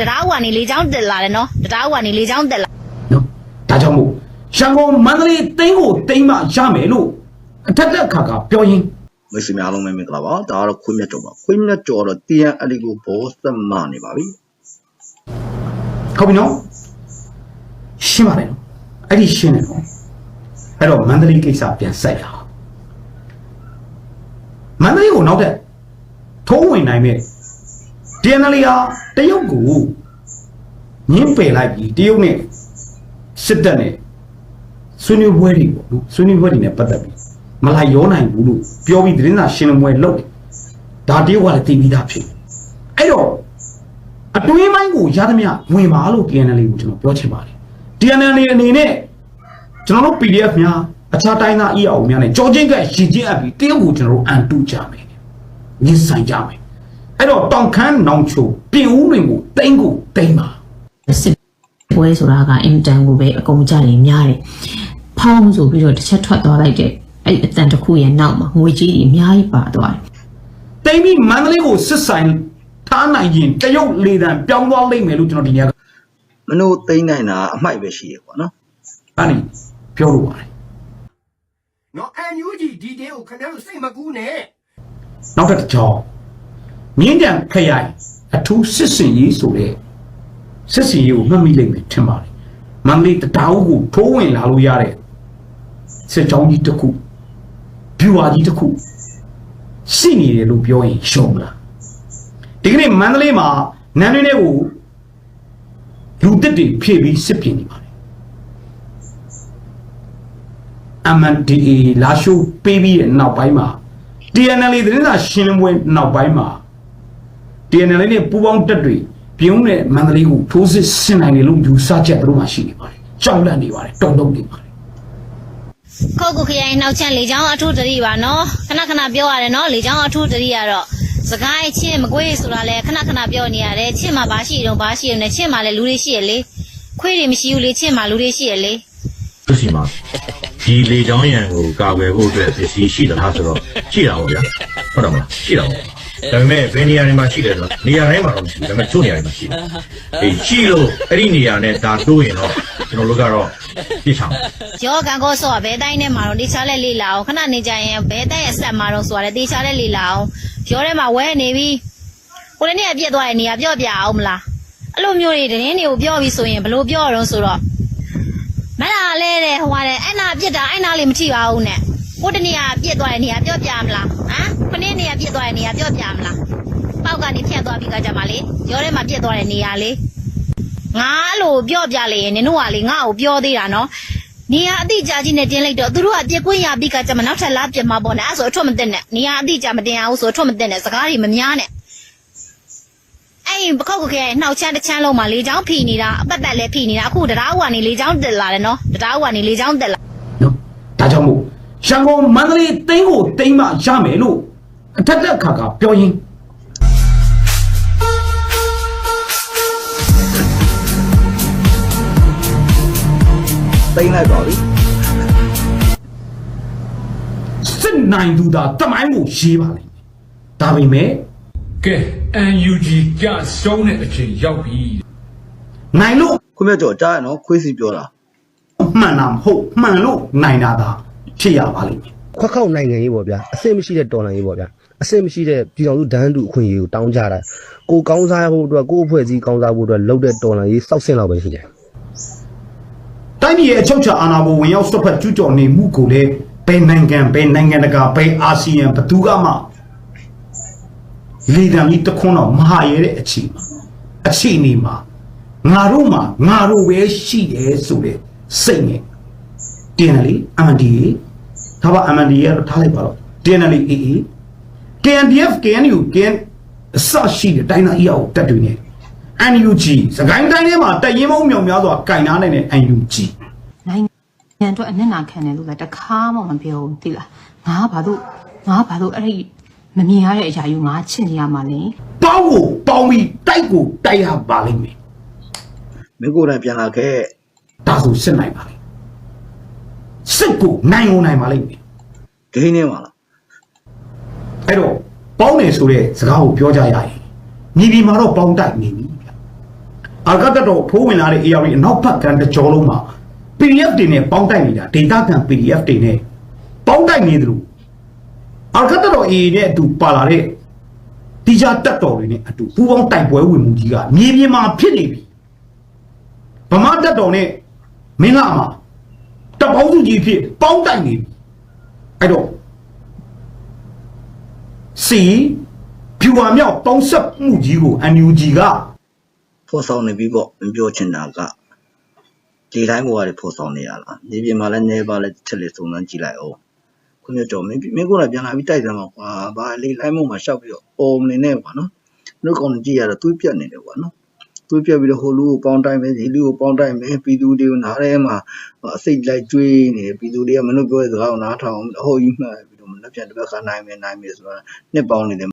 တရားဝင်နေလေချောင်းတက်လာတယ်နော်တရားဝင်နေလေချောင်းတက်လာနော်ဒါကြောင့်မို့ရန်ကုန်မန္တလေးတင်းကိုတင်းမှရမယ်လို့အထက်တက်ခါကပြောရင်းမိတ်ဆွေများအားလုံးပဲမင်္ဂလာပါဒါကတော့ခွေးမြတ်ကျော်ပါခွေးမြတ်ကျော်တော့တီယန်အလီကိုဘောသက်မနေပါပြီဟုတ်ပြီနော်ရှင်းပါတယ်နော်အဲ့ဒီရှင်းတယ်နော်အဲ့တော့မန္တလေးကိစ္စပြန်ဆက်ရအောင်မန္တလေးကိုနောက်ထပ်ထိုးဝင်နိုင်မဲ့ DNL ဟာတရုတ်ကိုညှင်းပယ်လိုက်ပြီးတရုတ်နဲ့စစ်တပ်နဲ့ဆွေးနွေးပွဲတွေပေါ့နော်ဆွေးနွေးပွဲတွေနဲ့ပတ်သက်ပြီးမလိုက်ရောနိုင်ဘူးလို့ပြောပြီးသတင်းစာရှင်းလင်းပွဲလုပ်တယ်ဒါတရုတ်ကလည်းသိပြီးသားဖြစ်တယ်အဲ့တော့အတွင်းပိုင်းကိုရသမျှဝင်ပါလို့ TNL ကိုကျွန်တော်ပြောချင်ပါတယ် TNL အနေနဲ့ကျွန်တော်တို့ PDF များအခြားတိုင်းသား EAO များနဲ့ကြောချင်းကရင်ချင်းအပ်ပြီးတရုတ်ကိုကျွန်တော်တို့အန်တူကြမယ်ညစ်ဆိုင်ကြမယ် အဲ့တော့တောင်ခမ်းနောင်ချိုပြင်ဦးတွေကိုတိမ့်ကိုတိမ့်ပါစစ်ပွဲဆိုတာကအင်တန်ကိုပဲအကုန်ကြနေများတယ်။ဖောင်းဆိုပြီးတော့တစ်ချက်ထွက်သွားလိုက်တဲ့အဲ့အတန်တစ်ခုရဲ့နောက်မှာငွေကြီးတွေအများကြီးပါသွားတယ်တိမ့်ပြီးမန္တလေးကိုစစ်ဆိုင်ထားနိုင်ရင်တရုတ်လေတံပြောင်းသွားလိမ့်မယ်လို့ကျွန်တော်ဒီညကမနိုးသိမ့်နိုင်တာအမိုက်ပဲရှိရပေါ့နော်အဲ့ဒီပြောလို့ပါတယ်နော်အန်ယူဂျီဒီတေးကိုခင်ဗျားတို့စိတ်မကူးနဲ့နောက်တစ်ကြောင်း မြင်းကြံခရိုင်အထူးစစ်စင်ရေးဆိုတဲ့စစ်စင်ရေးကိုမှတ်မိလိမ့်မယ်ထင်ပါတယ်မန္တလေးတတောင်ကိုထိုးဝင်လာလို့ရတဲ့စစ်ကြောင်းကြီးတစ်ခုဗျူဟာကြီးတစ်ခုရှိနေတယ်လို့ပြောရင်ရှုံးလားဒီကနေ့မန္တလေးမှာနန်းတွင်းတွေကိုလူတစ်တွေဖြည့်ပြီးစစ်ပြင်နေပါတယ် MNDA လာရှိုးပေးပြီးတဲ့နောက်ပိုင်းမှာ TNL သတင်းစာရှင်းလင်းပွဲနောက်ပိုင်းမှာ TNL နဲ့ပူးပေါင်းတက်တွေပြုံးတဲ့မန္တလေးကိုထိုးစစ်ဆင်နိုင်တယ်လို့ယူဆချက်သူတို့မှရှိနေပါတယ်။ကြောက်လန့်နေပါတယ်တုံတုံနေပါတယ်ခောက်ကုခရိုင်နောက်ချမ်းလေချောင်းအထုတရီပါနော်ခဏခဏပြောရတယ်နော်လေချောင်းအထုတရီကတော့စကိုင်းချင်းမကွေးဆိုတာလဲခဏခဏပြောနေရတယ်ချင်းမှာဘာရှိတုံးဘာရှိရုံနဲ့ချင်းမှာလဲလူတွေရှိရလေခွေးတွေမရှိဘူးလေချင်းမှာလူတွေရှိရလေသူစီမှာဒီလေချောင်းရံကိုကာကွယ်ဖို့အတွက်ပစ္စည်းရှိသလားဆိုတော့ရှိတာပေါ့ဗျာဟုတ်တယ်မလားရှိတာပေါ့ ဒါပေမဲ့ဘယ်နေရာတွေမှာရှိတယ်ဆိုတော့နေရာတိုင်းမှာတော့မရှိဘူးဒါပေမဲ့ချို့နေရာတွေမှာရှိတယ်အေးရှိလို့အဲ့ဒီနေရာနဲ့ဒါတိုးရင်တော့ကျွန်တော်တို့ကတော့ပြစ်ချောင်းရောကန်ကောဆောကဘဲတိုင်းထဲမှာတော့တေချာလဲလေလာအောင်ခဏနေကြရင်ဘဲတိုင်းရဲ့ဆက်မှာတော့ဆိုရတယ်တေချာလဲလေလာအောင်ရောထဲမှာဝဲနေပြီကိုလည်းနေရာပြက်သွားတဲ့နေရာပြော့ပြအောင်မလားအဲ့လိုမျိုးတွေတင်းတွေကိုပြောပြီးဆိုရင်ဘလို့ပြောရအောင်ဆိုတော့မလားလဲတဲ့ဟိုကတဲ့အဲ့နာပြက်တာအဲ့နာလေးမထိပါဘူးနဲ့ ကိုတနေရာပြက်သွားတဲ့နေရာပြော့ပြမလားဟမ်ခဏနေရာပြက်သွားတဲ့နေရာပြော့ပြမလားပေါက်ကနေဖြတ်သွားပြီးကကြမှာလေရောထဲမှာပြက်သွားတဲ့နေရာလေငါလို့ပြောပြလေရင်နင်တို့ကလေငါ့ကိုပြောသေးတာနော်နေရအတိအကျကြီးနဲ့တင်းလိုက်တော့သူတို့ကပြက်ခွင့်ရပြီးကကြမှာနောက်ထပ်လာပြက်မှာပေါ့နဲ့အဲ့ဆိုအထွတ်မတင်နဲ့နေရအတိအကျမတင်အောင်ဆိုအထွတ်မတင်နဲ့စကားတွေမများနဲ့အဲ့ပခောက်ကခဲနှောက်ချမ်းတစ်ချမ်းလုံးမှာလေချောင်းဖီနေတာအပတ်ပတ်လဲဖီနေတာအခုတရားဝင်နေလေချောင်းတက်လာတယ်နော်တရားဝင်နေလေချောင်းတက်လာနော်ဒါကြောင့်မို့ ရန်ကုန်မန္တလေးတင်းကိုတင်းမှရမယ်လို့အထက်တက်ခါကပြောရင်းသိမ့်လိုက်ပါပြီစစ်နိုင်သူသာတမိုင်းကိုရေးပါလိမ့်မယ်ဒါပေမဲ့ကဲ NUG ကြဆုံးတဲ့အချိန်ရောက်ပြီနိုင်လို့ခွေးမြတ်ကျော်ကြားရနော်ခွေးစီပြောတာမှန်တာမဟုတ်မှန်လို့နိုင်တာသာ ဖြစ်ရပါလိမ့်မယ်ခွက်ခောက်နိုင်ငံရေးပေါ့ဗျာအဆင်မရှိတဲ့တော်လှန်ရေးပေါ့ဗျာအဆင်မရှိတဲ့ပြည်တော်စုဒန်းတူအခွင့်အရေးကိုတောင်းကြတာကိုကောင်းစားဖို့အတွက်ကိုအဖွဲ့အစည်းကောင်းစားဖို့အတွက်လုပ်တဲ့တော်လှန်ရေးစောက်ဆင်းလောက်ပဲရှိတယ်တိုင်းပြည်ရဲ့အချုပ်ချာအာဏာကိုဝင်ရောက်ဆွတ်ဖက်ကျူးကျော်နေမှုကိုလည်းဘယ်နိုင်ငံဘယ်နိုင်ငံတကာဘယ်အာဆီယံဘယ်သူကမှလေတံကြီးတစ်ခွန်းတော့မဟာရဲတဲ့အချိန်မှာအချိန်နေမှာငါတို့မှာငါတို့ပဲရှိတယ်ဆိုတဲ့စိတ်နဲ့တင်တယ်လေ MNDA ဒါပါ MNDA ကတော့ထားလိုက်ပါတော့တင်တယ်လေ AA KNDF KNU KN အစရှိတဲ့တိုင်းသားအရာကိုတက်တွေနေ NUG စကိုင်းတိုင်းထဲမှာတရင်မုံမြောင်များစွာကင်နာနေတဲ့ NUG နိုင်ငံအတွက်အနစ်နာခံတယ်လို့လည်းတခါမှမပြောဘူးသိလားငါဘာလို့ငါဘာလို့အဲ့ဒီမမြင်ရတဲ့အရာယူငါချစ်နေရမှာလဲပေါင်းကိုပေါင်းပြီးတိုက်ကိုတိုက်ရပါလိမ့်မယ်မင်းကိုယ်တိုင်ပြန်လာခဲ့ဒါဆိုစစ်နိုင်ပါလိမ့် စစ်ကိုနိုင်ကိုနိုင်ပါလိမ့်မယ်ဂိမ်းနေမှာလားအဲ့တော့ပေါင်းတယ်ဆိုတဲ့စကားကိုပြောကြရရင်ညီဒီမှာတော့ပေါင်းတိုက်နေပြီဗျအာကတ်တော်ဖိုးဝင်လာတဲ့ AR အနောက်ဘက်ကတကြောလုံးမှာ PDF တွေနဲ့ပေါင်းတိုက်နေတာဒေတာကန် PDF တွေနဲ့ပေါင်းတိုက်နေတယ်လို့အာကတ်တော် AA နဲ့အတူပါလာတဲ့တီချာတက်တော်တွေနဲ့အတူပူးပေါင်းတိုက်ပွဲဝင်မှုကြီးကမြေပြင်မှာဖြစ်နေပြီဗမာတက်တော်နဲ့မင်းလာမှာ တပေါင်းစုကြီးဖြစ်ပေါင်းတိုက်နေပြီအဲ့တော့စီဖြူဝါမြောက်ပေါင်းဆက်မှုကြီးကို NUG ကဖော်ဆောင်နေပြီပေါ့မပြောချင်တာကဒီတိုင်းဘဝတွေဖော်ဆောင်နေရလားဒီပြင်မှာလည်းနေပါလဲချက်လေးစုံစမ်းကြည့်လိုက်အောင်ခွင့်မြတ်တော်မင်းမင်းကိုယ်လည်းပြန်လာပြီးတိုက်စမ်းပါကွာဘာလေးလိုင်းမုံမှာရှောက်ပြီးတော့အော်မနေနဲ့ကွာနော်တို့ကောင်ကြည့်ရတော့သွေးပြတ်နေတယ်ကွာနော် သွေးပြတ်ပြီးတော့ဟိုလူကိုပေါင်းတိုက်မယ်ဒီလူကိုပေါင်းတိုက်မယ်ပြည်သူတွေကိုနားထဲမှာအစိတ်လိုက်ကျွေးနေတယ်ပြည်သူတွေကမနှုတ်ပြောတဲ့စကားကိုနားထောင်ဟိုကြီးမှတ်ပြီးတော့မနှက်ပြန်တစ်ဘက်ကနိုင်မယ်နိုင်မယ်ဆိုတာနှစ်ပေါင်းနေတယ်